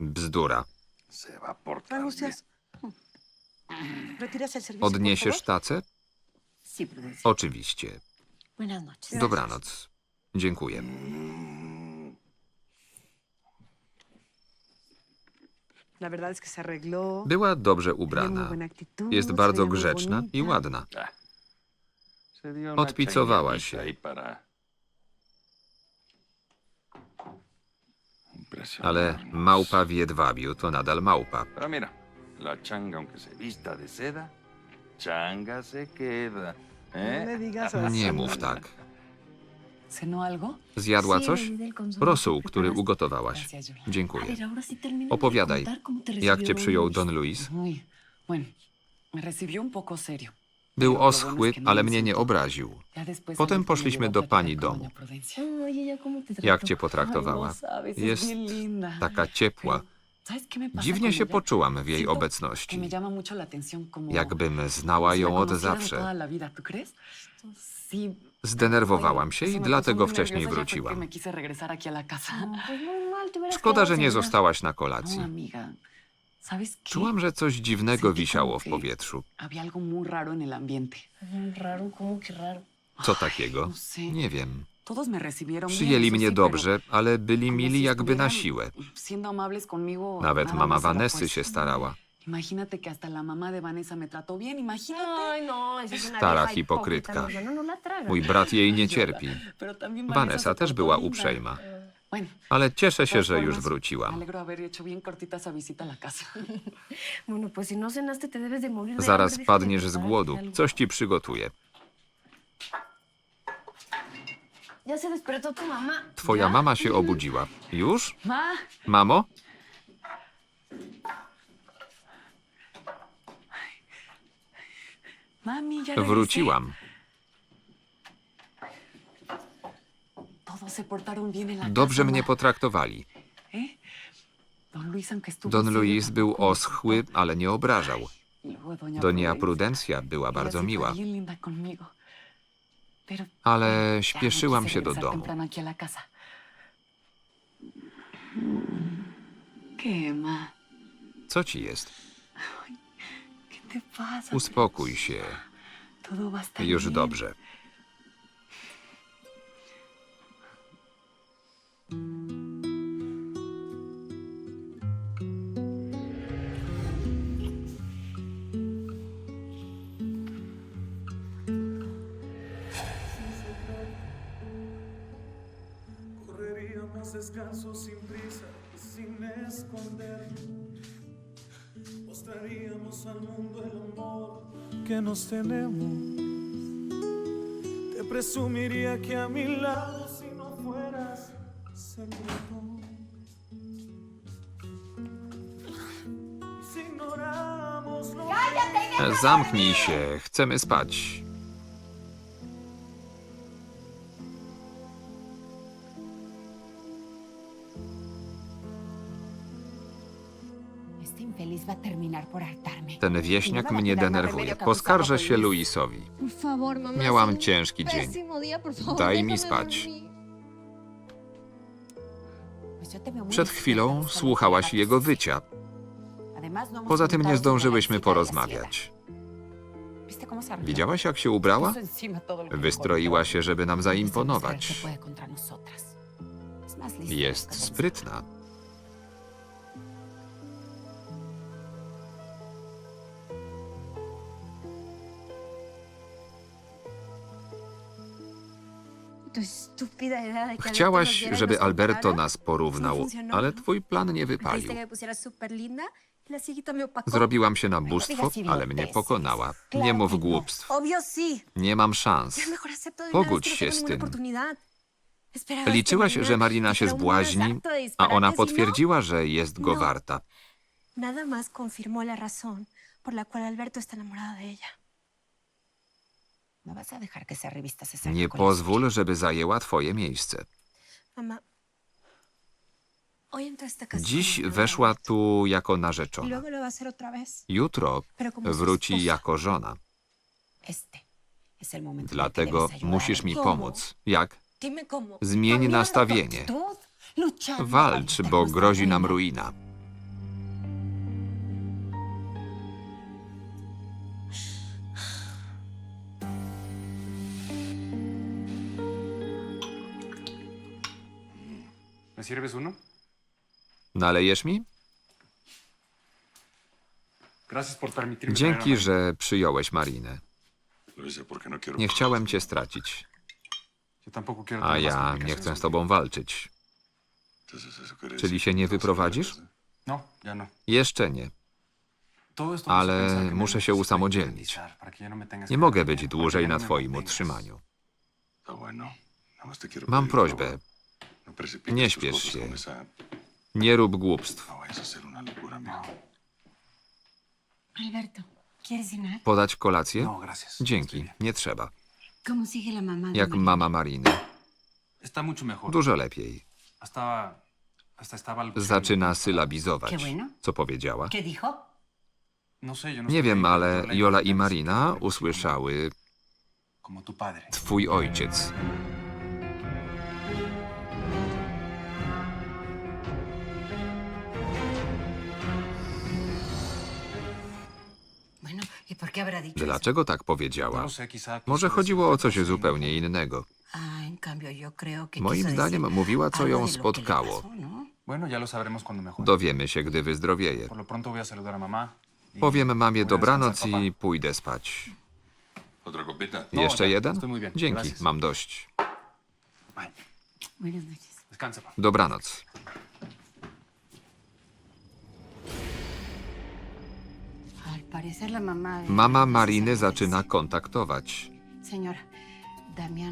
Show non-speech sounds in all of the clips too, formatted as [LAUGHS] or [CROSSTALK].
Bzdura. Se va a portar Angustias. ¿Retiras el servicio? Odniesiesz tacę? Oczywiście. Dobranoc. Dziękuję. Była dobrze ubrana. Jest bardzo grzeczna i ładna. Una Odpicowała się. ahí para... Ale małpa w jedwabiu to nadal małpa. Pero mira, la changa aunque se vista de seda, changa se queda. No ¿eh? así. Nie mów tak. ¿Cenó algo? Zjadła coś? Rosół, który ugotowałaś. Dziękuję. Opowiadaj. Jak cię przyjął. Don Luis? Uy, bueno, me recibió un poco serio. Był oschły, no ale mnie nie obraził. Potem poszliśmy do pani domu. Jak cię potraktowała? No Jest taka ciepła. Pero, ¿sabes qué me pasa Dziwnie się poczułam w jej obecności. Jakbym znała ją od zawsze. Zdenerwowałam się i dlatego wcześniej wróciłam. casa. Szkoda, że nie zostałaś na No, kolacji. Czułam, że coś dziwnego wisiało w powietrzu. Co takiego? No. Nie wiem. Przyjęli mnie dobrze, ale byli mili jakby na siłę. Nawet mama Vanessy się starała. Imagínate que hasta la mamá de Vanessa me trató bien, imagínate. Ay, no, Stara hipokrytka. no. Mój brat jej nie cierpi. [LAUGHS] Vanessa też była uprzejma. Ale cieszę się, że już wróciłam. [LAUGHS] no Zaraz padniesz z głodu. Coś ci przygotuję. Twoja mama się [LAUGHS] obudziła. Już? Ma, Mamo? Wróciłam. Todos se portaron bien en la Dobrze mnie potraktowali. ¿Eh? Don Luis, był oschły, ale nie obrażał. Y Donia. Prudencja była Ella bardzo miła, ale me śpieszyłam się do domu. Co ci jest? Uspokój się. Już dobrze. Descansos sin prisa, sin esconder. Mostraríamos al mundo el amor que nos tenemos. Te presumiría que a mi lado si no fueras secreto. Ignoramos lo Zamknij się, chcemy spać. Ten wieśniak mnie denerwuje. Poskarżę się Luisowi. Miałam ciężki dzień. Daj mi spać. Przed chwilą słuchałaś jego wycia. No Poza tym nie zdążyłyśmy porozmawiać. Widziałaś, jak się ubrała? Wystroiła się, żeby nam zaimponować. Jest sprytna. Chciałaś, żeby Alberto nas porównał, ale twój plan nie wypalił. Zrobiłam się na bóstwo, ale mnie pokonała. Nie mów głupstw. Obvio sí. Nie mam szans. Pogódź no się z tym. Liczyłaś, że Marina się zbłaźni, a ona y potwierdziła, że jest go No. warta. No, nada más confirmó la razón por la cual Alberto está enamorado de ella. No vas a dejar que esa revista se salga Nie con pozwól, żeby zajęła twoje miejsce. Mamá, hoy entró a esta casa. Dziś weszła tu jako Y narzeczona. luego lo va a hacer otra vez. Jutro Pero como su wróci esposa. jako żona. Este es el momento en el que Dlatego debes ayudar musisz mi ¿Cómo? pomóc. Jak? Dime cómo. Zmień Cambiar nastawienie. actitud, luchando Walcz, bo grozi nam ruina. Sirves uno? Nalejesz mi? Gracias por permitirme traer a Dzięki, że przyjąłeś Marinę. No Nie chciałem cię stracić, Yo tampoco quiero a tener más ja nie complicaciones chcę z tobą walczyć. Entonces, ¿eso quiere Czyli się nie estamos wyprowadzisz? No, ya no. Jeszcze nie. Todo esto me hace Ale pensar que me muszę się usamodzielnić. independizar para que ya no me tengas Nie que mogę być para que dłużej ya na no me twoim mantengas. utrzymaniu. Quiero Mam prośbę. No Nie śpiesz się. Nie rób głupstw. No. Podać kolację? No. Dzięki, nie trzeba. ¿Cómo sigue la mamá? de Jak María? mama Mariny. Está mucho mejor. Dużo lepiej. Hasta, hasta estaba balbuceando. Zaczyna sylabizować. Co powiedziała? ¿Qué dijo? No sé, yo no Nie estoy wiem, ahí, ale pero la Jola i Marina usłyszały Como tu padre. twój ojciec. Dlaczego tak powiedziała? Może chodziło o coś zupełnie innego. Moim zdaniem mówiła, co ją spotkało. ¿no? Dowiemy się, gdy wyzdrowieje. Y Powiem mamie dobranoc i pójdę spać. No, Jeszcze jeden? Dzięki, mam dość. Dobranoc. Mama Mariny zaczyna kontaktować.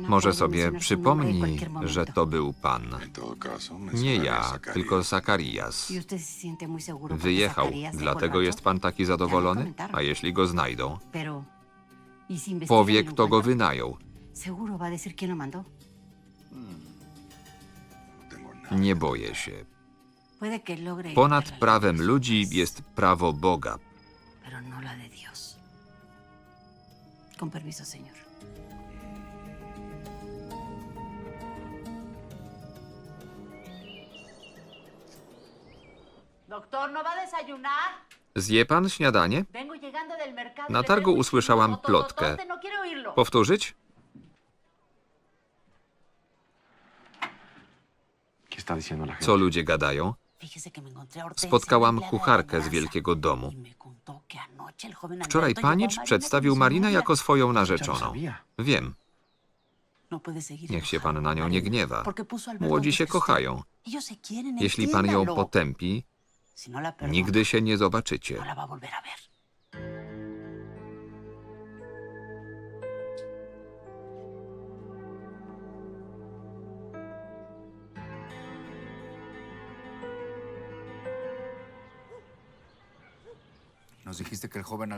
Może sobie przypomni, że to był pan. Nie ja, tylko Zakarias. Y Wyjechał, dlatego jest pan taki zadowolony? A jeśli go znajdą? ¿y Powie, kto go wynajął. Nada. Nie boję się. Ponad prawem ludzi jest prawo Boga. Pero no la de Dios. Con permiso, señor. Doctor, ¿no va a desayunar? Zje pan śniadanie? Vengo llegando del mercado. Na targu usłyszałam plotkę. No quiero oírlo. Powtórzyć? Co ludzie gadają? Hortensia, Spotkałam kucharkę z wielkiego domu. y joven Wczoraj panicz przedstawił Marinę jako swoją lo narzeczoną. Wiem, No niech się pan na nią nie gniewa. Młodzi się kochają. Quieren, Jeśli pan ją potępi, no nigdy się nie zobaczycie.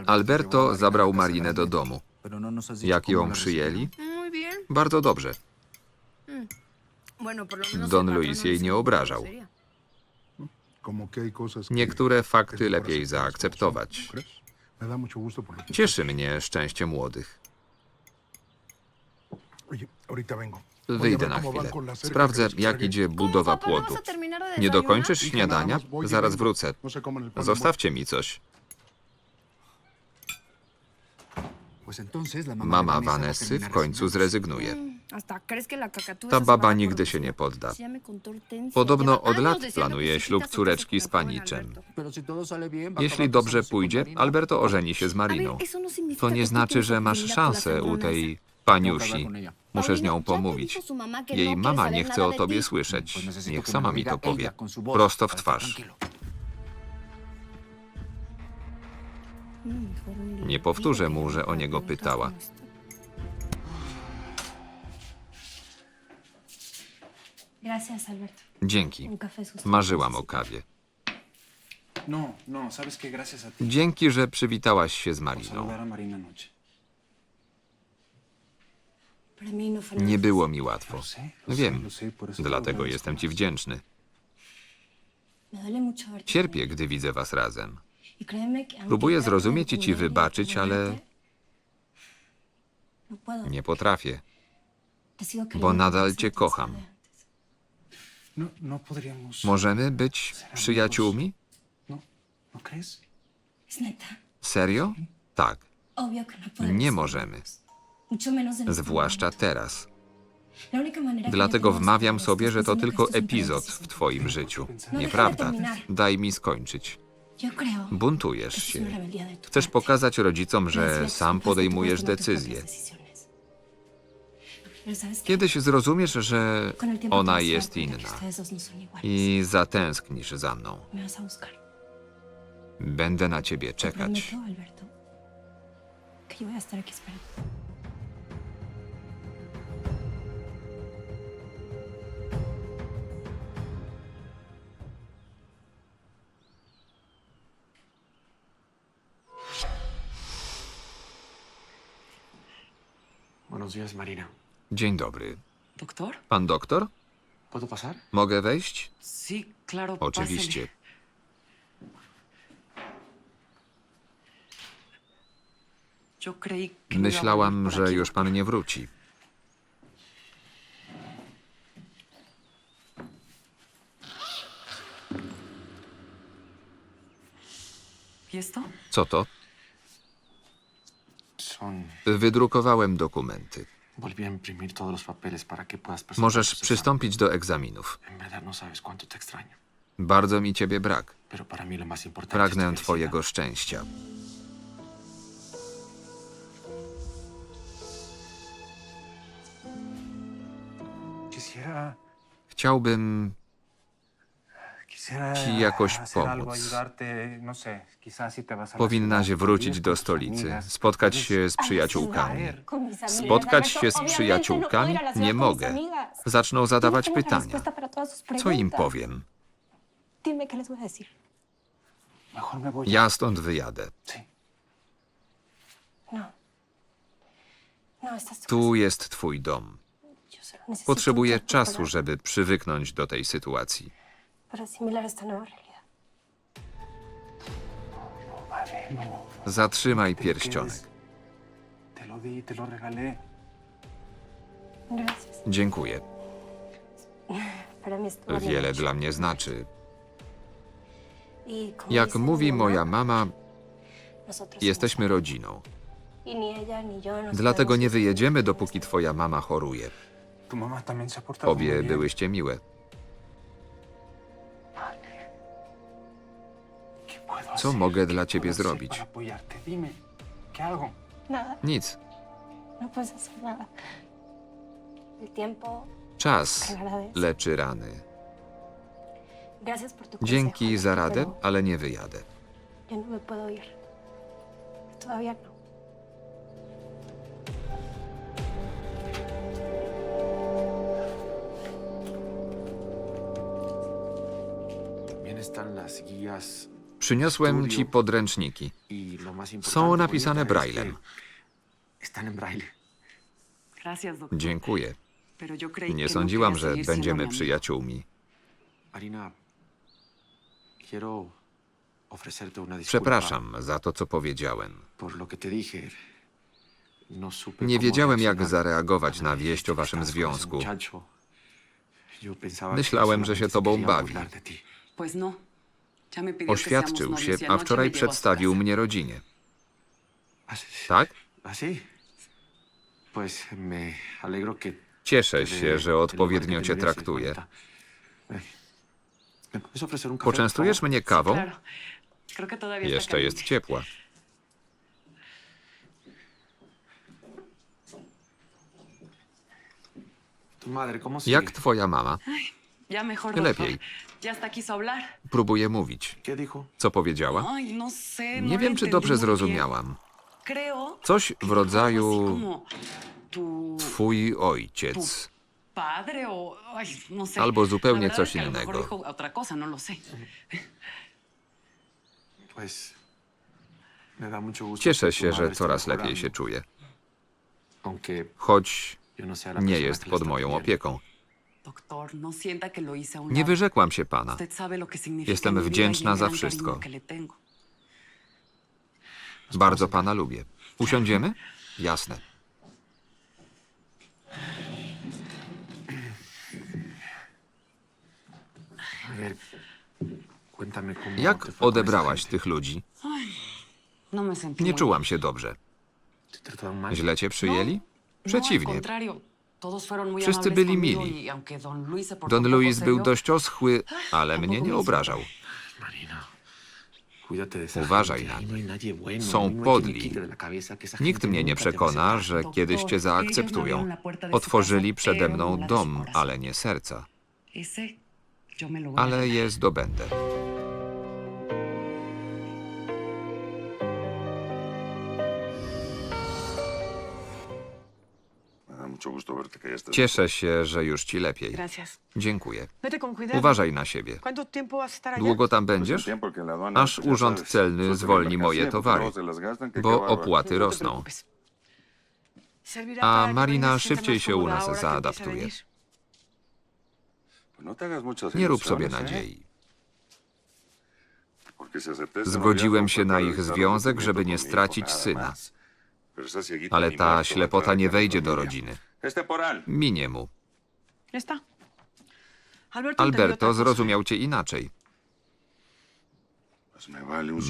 Alberto zabrał Marinę do domu. Jak ją przyjęli? Bardzo dobrze. Menos Don Luis no jej nie obrażał. Niektóre fakty lepiej zaakceptować. Cieszy mnie szczęście młodych. Wyjdę na chwilę. Sprawdzę, jak idzie budowa. ¿No płotu. Nie dokończysz śniadania? Zaraz wrócę. Zostawcie mi coś. Mama Vanessy w końcu zrezygnuje. Que la cacatua Ta baba nigdy się nie podda. Podobno od lat planuje ślub córeczki z paniczem. Jeśli dobrze pójdzie, Alberto ożeni się z Mariną. no To nie znaczy, że masz szansę u tej paniusi. Muszę z nią pomówić. Jej no mama nie chce o tobie słyszeć. Niech sama mi to powie. Prosto w twarz. Nie powtórzę mu, że o niego pytała. Dzięki. Marzyłam o kawie. No, no, ¿sabes qué? Gracias a ti Dzięki, że przywitałaś się z Mariną. saludar a Marina anoche. Para mí no Nie było mi łatwo. Wiem, dlatego jestem ci wdzięczny. Cierpię, gdy widzę was razem. Próbuję zrozumieć i ci wybaczyć, ale nie potrafię. Bo nadal cię kocham. Możemy być przyjaciółmi? Serio? Tak, nie możemy. Zwłaszcza teraz. Dlatego wmawiam sobie, że to tylko epizod w twoim życiu. Nieprawda. Daj mi skończyć. Buntujesz się. Chcesz pokazać rodzicom, że sam podejmujesz decyzje. Kiedyś zrozumiesz, że ona jest inna i zatęsknisz za mną. Będę na ciebie czekać. Dzień dobry. ¿Doctor? Pan doktor? ¿Puedo pasar? Mogę wejść? Sí, claro. Oczywiście. pásele. Yo creí que me iba a Myślałam, por że aquí, już pan nie wróci. ¿Y esto? Co to? Son... Wydrukowałem dokumenty. Volví a imprimir todos los papeles para que puedas presentar Możesz przystąpić do egzaminów. no. Bardzo mi ciebie brak. Pragnę twojego szczęścia. Chciałbym Ci jakoś pomóc. no Powinnaś wrócić do stolicy, spotkać się z przyjaciółkami. Spotkać się z przyjaciółkami? no Nie mogę. Zaczną zadawać no pytania. Co im powiem? Ja stąd wyjadę. No. No, tu jest twój dom. Potrzebuję czasu, żeby przywyknąć do tej sytuacji. Para asimilar esta nueva realidad. Zatrzymaj pierścionek. Gracias. Dziękuję. [LAUGHS] Para mí es todo bien Wiele hecho. dla mnie znaczy. Y como Jak dice mówi mamá, moja mama, nosotros jesteśmy somos rodziną. Y ni ella ni yo nos Dlatego podemos nie wyjedziemy, dopóki twoja mama choruje. Obie byłyście miłe. Co mogę ¿Qué dla ciebie zrobić? Nic. no. Czas leczy rany. Dzięki za radę, ale nie wyjadę. No no. Están las guías Przyniosłem ci podręczniki. Są napisane braillem. Dziękuję. Nie no sądziłam, że będziemy przyjaciółmi. Przepraszam za to, co powiedziałem. No Nie wiedziałem, jak zareagować na wieść o waszym związku. Myślałem, że się tobą bawi. Oświadczył się, a wczoraj przedstawił mnie rodzinie. Tak? Cieszę się, że odpowiednio cię traktuję. bonita. Ven. ¿Me puedes ofrecer un café, Poczęstujesz mnie kawą? Jeszcze jest ciepła. Jak twoja mama? Ya mejor, Que doctor. lepiej. [LAUGHS] Ya hasta quiso hablar. Próbuje mówić. ¿Qué dijo? Co powiedziała? Ay, no sé. no Nie lo wiem, czy entendí dobrze muy bien. zrozumiałam. Creo Coś w así rodzaju como tu twój ojciec. padre o ay, no sé. Albo zupełnie La verdad coś es que a lo mejor innego. dijo otra cosa, no lo sé. Pues me da mucho gusto Cieszę que tu się, że esté coraz lepiej mejorando, się. Aunque Choć yo no sea la nie jest que pod está moją opieką. Nie lado. wyrzekłam się pana. Jestem y wdzięczna za wszystko. Bardzo pana lubię. Usiądziemy? Jasne. Jak odebrałaś tych ludzi? No Nie czułam się dobrze. Źle cię przyjęli? No, Przeciwnie. Wszyscy byli mili. y don Luis był dość oschły, [GASPS] ale mnie nie obrażał. Uważaj na nich. Są podli. Nikt mnie nie przekona, że kiedyś cię zaakceptują. Otworzyli przede mną dom, ale nie serca. Ale je zdobędę. Cieszę się, że już ci lepiej. Gracias. Dziękuję. Vete con cuidado. Uważaj na siebie. ¿Cuánto tiempo vas a estar allá? Długo tam będziesz? Aż urząd celny zwolni moje towary, bo opłaty No rosną. A que Marina szybciej más się u cómoda nas ahora que empieza a zaadaptuje. venir. No Nie rób sobie ¿eh? nadziei. Este Zgodziłem się na ich związek, żeby nie stracić syna. Ale ta ślepota nie wejdzie do rodziny. Es temporal. Minie mu. Ya está. Alberto, Alberto zrozumiał cię inaczej.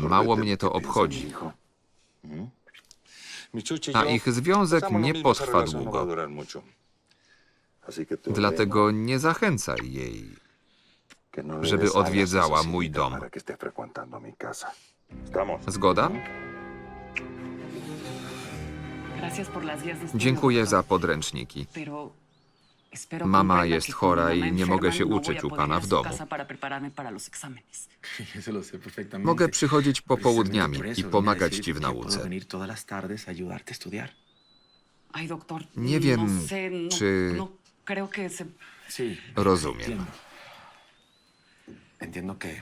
Mało mnie to obchodzi. A ich związek nie potrwa no długo. Dlatego nie zachęcaj jej. no żeby odwiedzała mój dom. Zgoda? Dziękuję za podręczniki. Mama jest chora i nie mogę się no uczyć u pana w domu. [LAUGHS] Mogę przychodzić popołudniami i pomagać ci w nauce. Nie wiem, no sé, no, czy-. Rozumiem.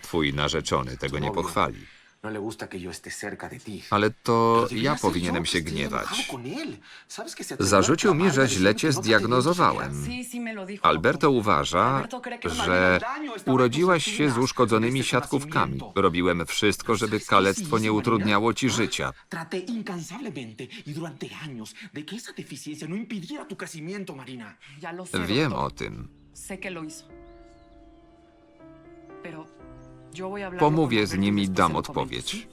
Twój narzeczony tego nie pochwali. No. Ale to ja powinienem się gniewać. con él. ¿Sabes que se atrevía a Zarzucił mi, że źle cię no quería zdiagnozowałem. Alberto uważa, no że urodziłaś się z uszkodzonymi siatkówkami. Robiłem wszystko, żeby ¿Sabes qué kalectwo nie utrudniało ci Ah, życia. Y no Wiem o tym. Sé que lo hizo. Pero Pomówię z Alberto y nim i dam odpowiedź.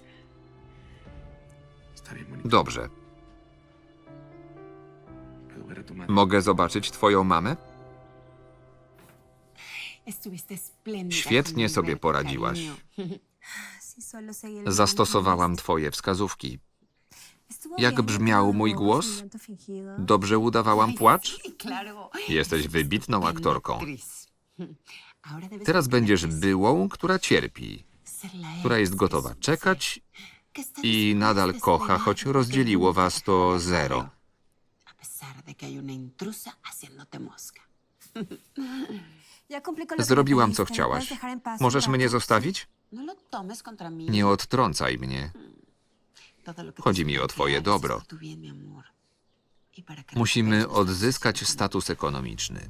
Dobrze. Mogę zobaczyć twoją mamę? Świetnie sobie poradziłaś. Zastosowałam twoje wskazówki. Jak brzmiał mój głos? Dobrze udawałam płacz? Jesteś wybitną aktorką. Teraz będziesz byłą, która cierpi, która jest gotowa czekać i nadal kocha, choć rozdzieliło was to zero. Zrobiłam, co chciałaś. ¿Me puedes dejar en paz un Możesz mnie zostawić? No mí. Nie odtrącaj mnie. Chodzi mi o twoje dobro. Musimy odzyskać status ekonomiczny.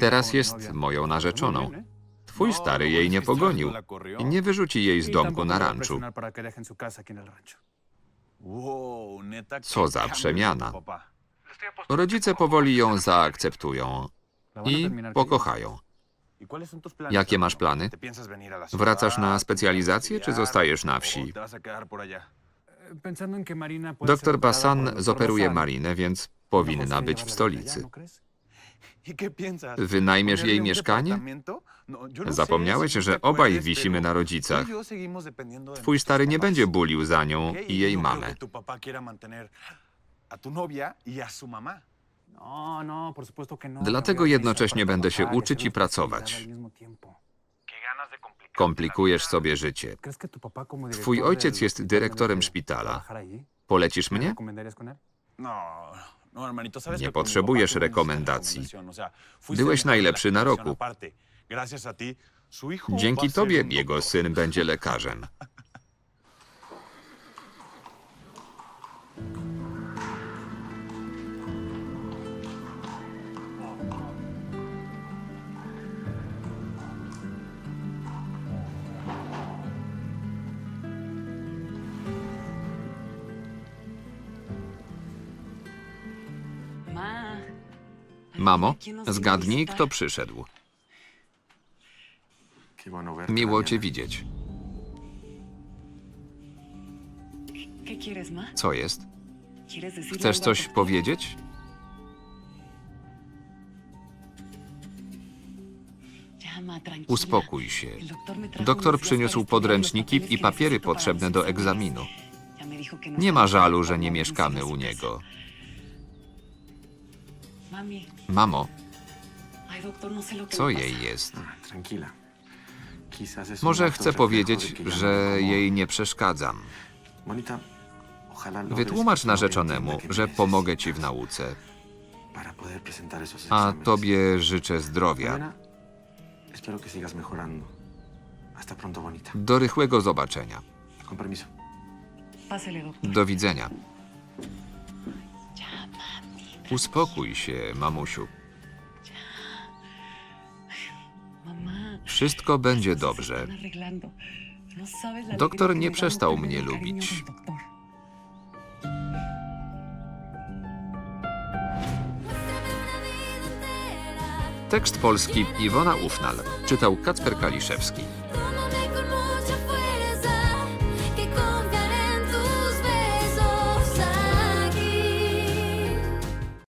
Teraz jest moją narzeczoną. Twój stary jej nie pogonił i nie wyrzuci jej z domku na ranczu. Co za przemiana. Rodzice powoli ją zaakceptują i pokochają. ¿Y cuáles son tus planes, Jakie masz plany? ¿Te piensas venir a la Wracasz na specjalizację, czy zostajesz na ¿O wsi? Eh, Doktor doctor zoperuje. Marinę, więc powinna być w stolicy. [LAUGHS] Wynajmiesz ¿Ponerle jej mieszkanie? No, no Zapomniałeś, że obaj wisimy na rodzicach. y Twój stary nie będzie bulił za nią i jej no mamę. y. Dlatego jednocześnie będę się y uczyć i pracować. Komplikujesz sobie życie. ¿Crees que tu papá como Twój ojciec jest dyrektorem szpitala. Polecisz ¿Me mnie? Nie potrzebujesz rekomendacji. Byłeś najlepszy na roku. Dzięki tobie jego syn będzie lekarzem. [LAUGHS] Mamo, ¿quién nos vino a zgadnij, kto przyszedł. Miło cię widzieć. Co jest? ¿Quieres decirle Chcesz coś powiedzieć? Uspokój się. Doktor przyniósł podręczniki i papiery potrzebne do egzaminu. Nie ma żalu, że nie mieszkamy u niego. Mamo, no co jej jest? Może chcę powiedzieć, że no jej nie przeszkadzam. Wytłumacz narzeczonemu, że pomogę ci w nauce, a tobie życzę zdrowia. Do rychłego zobaczenia. Do widzenia. Uspokój się, mamusiu. Wszystko będzie dobrze. Doktor nie przestał mnie lubić. Tekst polski Iwona Ufnal. Czytał Kacper Kaliszewski.